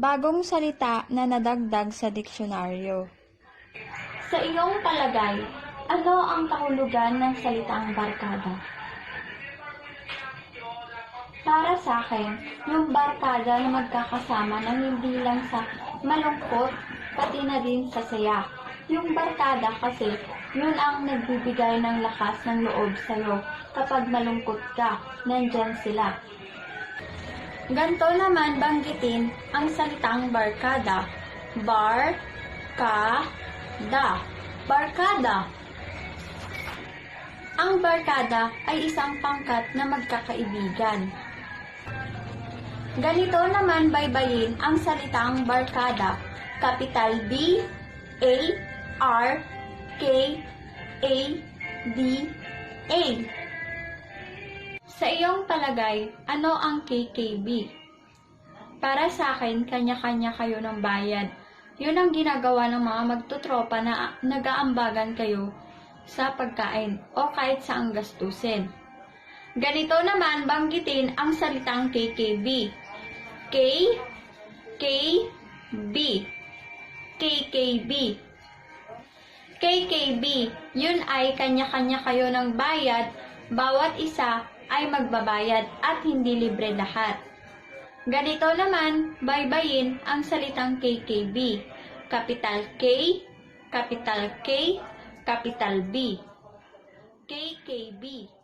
Bagong salita na nadagdag sa diksyonaryo. Sa iyong palagay, ano ang kahulugan ng salitang barkada? Para sa akin, yung barkada na magkakasama na hindi lang sa malungkot, pati na din sa saya. Yung barkada kasi, yun ang nagbibigay ng lakas ng loob sa'yo. Kapag malungkot ka, nandyan sila. Ganto naman banggitin ang salitang barkada. Bar, ka, da. Barkada. Ang barkada ay isang pangkat na magkakaibigan. Ganito naman baybayin ang salitang barkada. Capital B, A, R, K, A, D, A. Sa iyong palagay, ano ang KKB? Para sa akin, kanya-kanya kayo ng bayad. Yun ang ginagawa ng mga magtutropa na nagaambagan kayo sa pagkain o kahit saang gastusin. Ganito naman banggitin ang salitang KKB. K, K, B. KKB. KKB, yun ay kanya-kanya kayo ng bayad, bawat isa ay magbabayad at hindi libre lahat. Ganito naman, baybayin ang salitang KKB. Capital K, capital K, capital B. KKB.